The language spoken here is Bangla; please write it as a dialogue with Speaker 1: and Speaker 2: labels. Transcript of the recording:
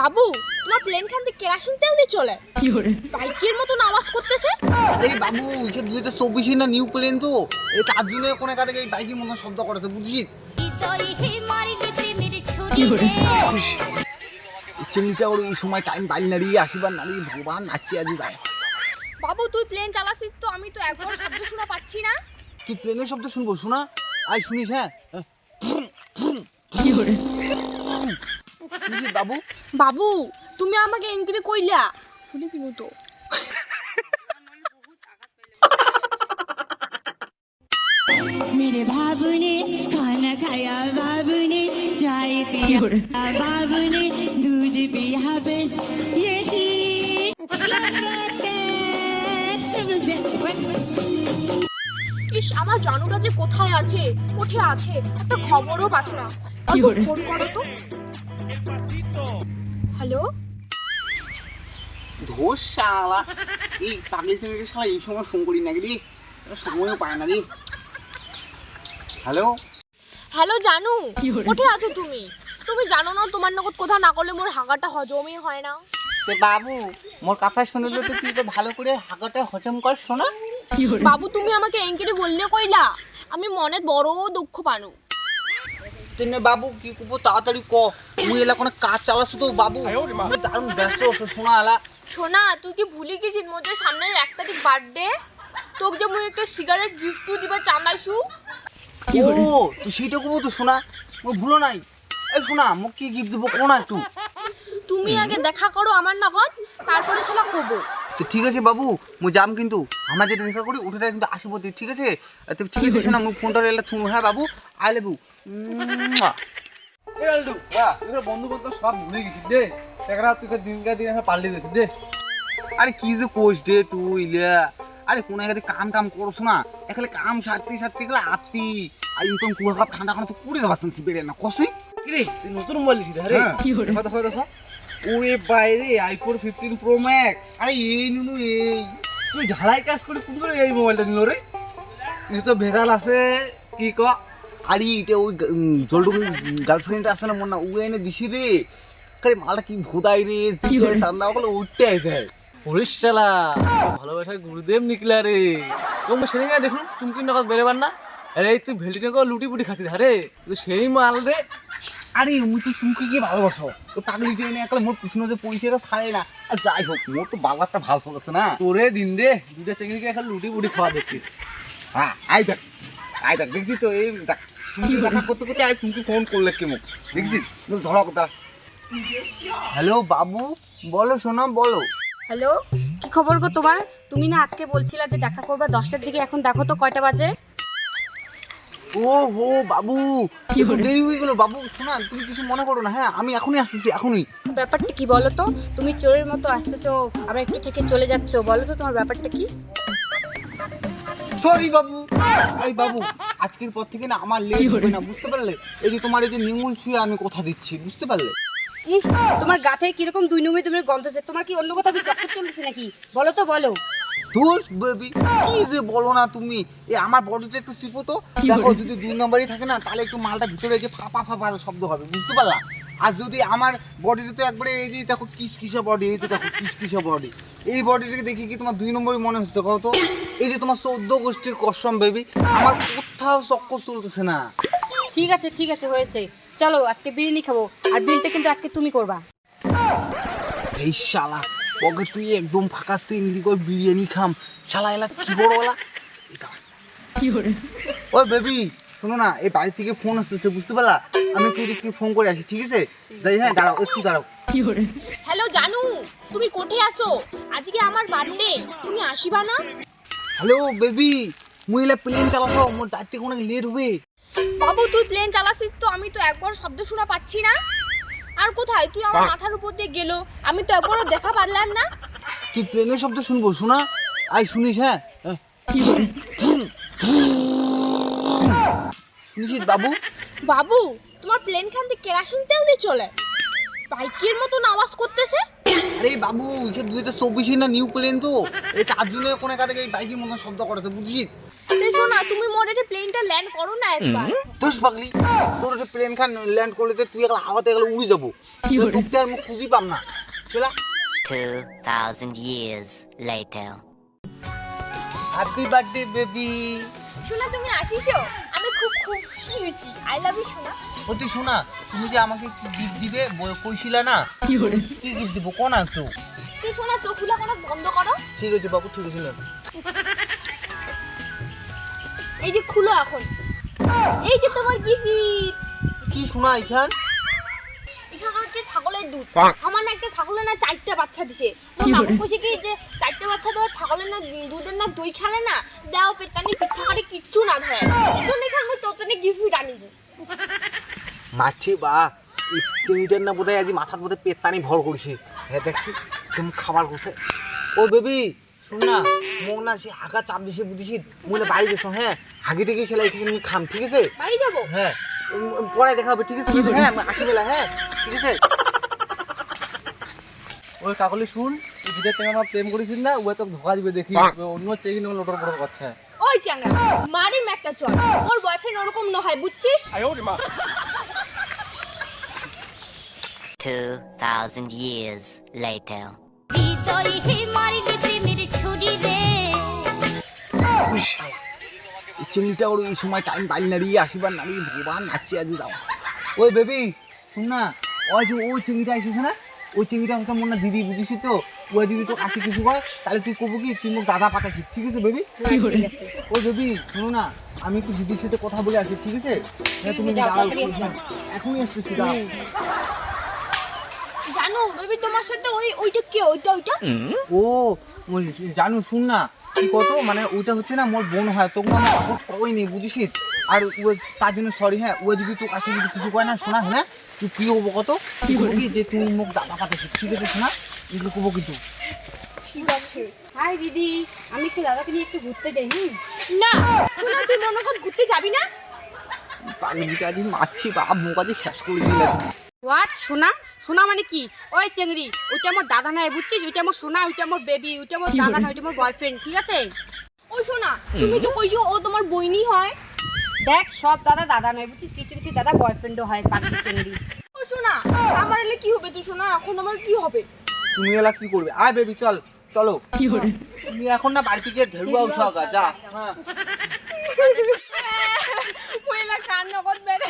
Speaker 1: বাবু তোমার প্লেন খান থেকে কেরাসিন তেল দিয়ে চলে। বাইকের মতন আওয়াজ করতেছে।
Speaker 2: এই বাবু এটা দুই হাজার চব্বিশে না নিউ প্লেন তো। এই তার জন্য কোনো একা থেকে এই বাইকের মতো শব্দ করেছে বুঝছিস? চিনিটা ওর এই সময় টাইম পাই না রে আসিবার না রে ভগবান নাচি আজি যায়
Speaker 1: বাবু তুই প্লেন চালাছিস তো আমি তো একবার শব্দ শোনা পাচ্ছি না।
Speaker 2: তুই প্লেনের শব্দ শুনব শোনা? আই শুনিস হ্যাঁ? শুনিস বাবু?
Speaker 1: বাবু তুমি আমাকে এনকিরে কইলা। শুনি কি তো ইস আমার জানুরা যে কোথায় আছে কোথায় আছে একটা খবরও পাচ্ছ না। ফোন করো তো। হ্যালো?
Speaker 2: ধোস শালা এই পাগলি শ্রেণীকে শালা এই সময় ফোন করি নাকি রে? সময়ও পায় না রে। হ্যালো?
Speaker 1: হ্যালো জানু। কোঠে আছো তুমি? তুমি জানো না তোমার নগদ কোথা না করলে মোর হাগাটা হজমই হয় না।
Speaker 2: তে বাবু মোর কথা শুনলে তো তুই তো ভালো করে হাগটা হজম কর শোনা?
Speaker 1: বাবু তুমি আমাকে এনকিরে বললে কইলা আমি মনে বড় দুঃখ পানু।
Speaker 2: তেনে বাবু কি করব তাড়াতাড়ি ক। মুই এলা কোনো কাজ চালাচ্ছ তো বাবু। আমি দারুণ ব্যস্ত শোনা আলা
Speaker 1: শোনা তুই কি ভুলি গেছিস মোদের সামনে এক তারিখ বার্থডে তোকে যে মুই একটা সিগারেট গিফট দিবা চান্দাইছু
Speaker 2: ও তুই সেইটা করব তো শোনা। মুই ভুলো নাই। এই শোনা মোক কি গিফট দেবো কোনা একটু।
Speaker 1: তুমি আগে দেখা করো আমার নগদ তারপরে সেটা কব
Speaker 2: তো ঠিক আছে বাবু মুই যাম কিন্তু। আমার যেটা দেখা করি ওটা কিন্তু আসব তুই ঠিক আছে? তো ঠিক আছে শোনা মুই ফোনটা এলা থুনু। হ্যাঁ বাবু আই লাভ ইউ
Speaker 3: এরালডু বাহ এগুলো বন্ধু বান্ধব সব ভুলে গেছিস রে। একটা তুই দিনকার দিন এখন পাল্টে দিয়েছিস রে।
Speaker 2: আরে কি যে কোষ রে তুই লে। আরে কোন একাতে কাম টাম করছ না। এখানে কাম সারতে সারতে গেলে আত্মি। আর ইনকাম কুয়া কাপ ঠান্ডা তো পুড়ে সিপেরে না
Speaker 3: কি রে তুই নতুন মোবাইল নিছিস আরে
Speaker 2: হ্যাঁ।
Speaker 3: দেখো দেখো দেখো। ওরে বাইরে আইফোন ফিফটিন প্রো ম্যাক্স
Speaker 2: আরে এই নুনু এই।
Speaker 3: তুই ঢালাই কাজ করে কোন করে এই মোবাইলটা নিল রে? কিছু তো ভেজাল আছে কি ক?
Speaker 2: আরে এটা ওই জলটু গার্লফ্রেন্ড আছে না মনে না ও এনে দিছি রে। আরে মালটা কি ভোদাই রে সান্দা বলে? উঠতে আইতে
Speaker 3: হরিশ চালা ভালোবাসার গুরুদেব নিকলা রে। তুমি সেদিন দেখুন চুমকির নগদ বেরোবার না। আরে তুই ভেলটি নগর লুটি পুটি আরে। তুই সেই মাল রে।
Speaker 2: আরে মুই তো তুমি কি ভালোবাসো। তো পাগলি ট্রেনে একলা মোর পিছনে যে পয়সাটা ছাড়ে না। আর যাই হোক মোর তো বাবারটা ভালো চলেছে না।
Speaker 3: তোরে দিন রে দুটা চেঙ্গিকে এখন লুটি পুটি খাওয়া দেখছি।
Speaker 2: হ্যাঁ আই দেখ আই দেখ দেখছি তো এই দেখ। চুমকি দেখা করতে করতে আই চুমকি ফোন করলে কে মুখ দেখছিস? ধরা কথা। হ্যালো বাবু বলো সোনা বলো।
Speaker 4: হ্যালো কি খবর গো তোমার? তুমি না আজকে বলছিলা যে দেখা করবে দশটার দিকে এখন দেখো তো কয়টা বাজে।
Speaker 2: ও হো বাবু দেরি হয়ে গেল। বাবু শোনা তুমি কিছু মনে করো না হ্যাঁ? আমি এখনই আসতেছি এখনই।
Speaker 4: ব্যাপারটা কি বলো তো? তুমি চোরের মতো আসতেছো আবার একটু থেকে চলে যাচ্ছো। বলো তো তোমার ব্যাপারটা কি?
Speaker 2: সরি বাবু। এই বাবু। আজকের পর থেকে না আমার লেট হবে না বুঝতে পারলে? এই যে তোমার এই যে নিমুল আমি কথা দিচ্ছি বুঝতে পারলে?
Speaker 4: ইস, তোমার গাতে কীরকম দুই নম্বরে তুমি গন্ধছে তোমার কি অন্য কোথাও কি চক্কর চলতেছে নাকি? বলো তো বলো।
Speaker 2: বেবি কি যে বলো না তুমি? এ আমার বডিটা একটু সিপো তো দেখো যদি দুই নম্বরই থাকে না তাহলে একটু মালটা ভিতরে যে ফাঁপা ফাঁপা শব্দ হবে বুঝতে পারলা? আর যদি আমার বডিটা তো একবারে এই যে দেখো কিস কিসা বডি এই তো দেখো কিস কিসা বডি এই বডিটাকে দেখি কি তোমার দুই নম্বরই মনে হচ্ছে কত এই যে তোমার চোদ্দ গোষ্ঠীর কসম বেবি আমার কোথাও চক্কর চলতেছে না।
Speaker 4: ঠিক আছে ঠিক আছে হয়েছে। চলো আজকে বিরিয়ানি খাব। আর বিলটা কিন্তু আজকে তুমি করবা।
Speaker 2: এই শালা ওকে তুই একদম ফাঁকা সিংড়ি করে বিরিয়ানি খাম। শালা এলা কি বড় ওলা? এটা ওই বেবি শোনো না এই বাড়ি থেকে ফোন আসতেছে বুঝতে পারলা? আমি একটু কি ফোন করে আসি ঠিক আছে? যাই হ্যাঁ দাঁড়াও একটু দাঁড়াও।
Speaker 1: হ্যালো জানু তুমি কোঠে আসো আজকে আমার বার্থডে তুমি আসিবা না?
Speaker 2: হ্যালো বেবি মুই এলা প্লেন চালাছো মোর যাইতে অনেক লেট হবে।
Speaker 1: বাবু তুই প্লেন চালাছিস তো আমি তো একবার শব্দ শোনা পাচ্ছি না। আর কোথায়? তুই আমার মাথার উপর দিয়ে গেল আমি তো একবারও দেখা পারলাম না।
Speaker 2: কি প্লেনের শব্দ শুনব? শোনা? আই শুনিস হ্যাঁ। শুনিস বাবু?
Speaker 1: বাবু তোমার প্লেন খান থেকে কেরাসিন তেল দিয়ে চলে। বাইকের মতন আওয়াজ করতেছে।
Speaker 2: আরে বাবু এটা দুই হাজার চব্বিশে না নিউ প্লেন তো। এই তার জন্য কোনো একা থেকে এই বাইকের মতন শব্দ করেছে বুঝছিস?
Speaker 1: তুই শোন না তুমি মোর এটা প্লেনটা ল্যান্ড করো না একবার।
Speaker 2: দোষ পাগলি তোর যে প্লেন খান ল্যান্ড করলে তো তুই একলা হাওয়াতে গেলে উড়ে যাব। তোকে আর মুখ খুঁজি পাম না। চলা
Speaker 5: 2,000 years later.
Speaker 2: Happy birthday baby
Speaker 1: শোনা তুমি আসিছো? আমি খুব খুশি হয়েছি আই লাভ ইউ শোনা
Speaker 2: ও তুই শোনা তুমি যে আমাকে কি গিফট দিবে? কইছিলা না? কি গিফট দিব? কোন
Speaker 1: তুই চোখ খুলা কোনো বন্ধ করো।
Speaker 2: ঠিক আছে বাবু ঠিক আছে না
Speaker 1: এই যে খুলো এখন। এই যে তোমার গিফট
Speaker 2: কি শোনা এখান?
Speaker 1: এখানে হচ্ছে ছাগলের দুধ। আমার না একটা ছাগলের না চারটা বাচ্চা দিছে। মামু কইছে কি যে চারটা বাচ্চা দেওয়া ছাগলের না দুধের না দই খেলে না দাও পেতানি পিচ্ছা করে কিচ্ছু না ধরে। এই জন্য গিফট আনিছি
Speaker 2: মাছি বা চিংড়িটার না বোধহয় আজ মাথার মধ্যে পেতানি ভর করছে। হ্যাঁ দেখছি কেমন খাবার করছে। ও বেবি শুন না মোক না সে হাগা চাপ দিছে বুঝিস মনে বাড়ি গেছো হ্যাঁ? হাগি টেগে খাম ঠিক আছে?
Speaker 1: বাড়ি যাব?
Speaker 2: হ্যাঁ। পরে দেখা হবে ঠিক আছে? হ্যাঁ আসি বেলা হ্যাঁ ঠিক আছে?
Speaker 3: ওই কাকলি শুন তুই যেটা আমার প্রেম করেছিস না ওই তোকে ধোকা দিবে দেখি অন্য নিয়ে লোটর করছে।
Speaker 1: ওই চাঙ্গা মারিম একটা চল ওর বয়ফ্রেন্ড ওরকম নয় বুঝছিস?
Speaker 5: 2,000 years later.
Speaker 2: চিংড়িটা ওর এই সময় টাইম পাই না রে আসিবার না রে ভগবান নাচি আজ যাও ওই বেবি শুন না ওই যে ওই চিংড়িটা এসেছে না? ওই চিংড়িটা হচ্ছে মনে দিদি বুঝিস তো? ওই যদি তো কাছে কিছু হয় তাহলে তুই কবো কি? তুই মোক দাদা পাঠাচ্ছিস ঠিক আছে বেবি? ওই বেবি শোনো না আমি একটু দিদির সাথে কথা বলে আসি ঠিক আছে? হ্যাঁ তুমি দাঁড়াও হ্যাঁ, এখনই আসতেছি দাঁড়াও।
Speaker 1: জানো বেবি তোমার সাথে ওই ওইটা কে ওইটা ওইটা?
Speaker 2: ও জানু শুন না কি কত? মানে ওইটা হচ্ছে না মোর বোন হয় তোকে না সাপোর্ট কই নি বুঝিস আর ও তার জন্য সরি হ্যাঁ ও যদি তোর কাছে যদি কিছু কয় না শোনা হ্যাঁ তুই কি হব কত? কি হব কি যে তুই মুখ দাদা পাতাছিস ঠিক আছে শোনা? এগুলো কিন্তু।
Speaker 1: ঠিক আছে।
Speaker 4: হাই দিদি। আমি একটু দাদাকে নিয়ে একটু ঘুরতে যাই
Speaker 1: না! শোনা তুই মনে কর ঘুরতে যাবি না?
Speaker 2: পাগলিটা আজ মারছি বাপ মুখ শেষ করে দিল।
Speaker 4: হোয়াট সোনা সোনা মানে কি? ওই চেংড়ি ওইটা আমার দাদা নয় বুঝছিস? ওইটা আমার সোনা ওইটা আমার বেবি ওইটা আমার দাদা নয় ওইটা আমার বয়ফ্রেন্ড ঠিক আছে?
Speaker 1: ওই শোনা তুমি যে কইছো ও তোমার বইনি হয়?
Speaker 4: দেখ সব দাদা দাদা নয় বুঝছিস? কিছু কিছু দাদা বয়ফ্রেন্ডও হয় পাখি চেংড়ি।
Speaker 1: ও শোনা আমার এলে কি হবে তুই শোনা? এখন আমার কি হবে?
Speaker 2: তুমি এলা কি করবে? আয় বেবি চল চলো। তুমি এখন না বাড়িতে গিয়ে ধেরুয়া উঠাও গা যা হ্যাঁ। কান্না করবে না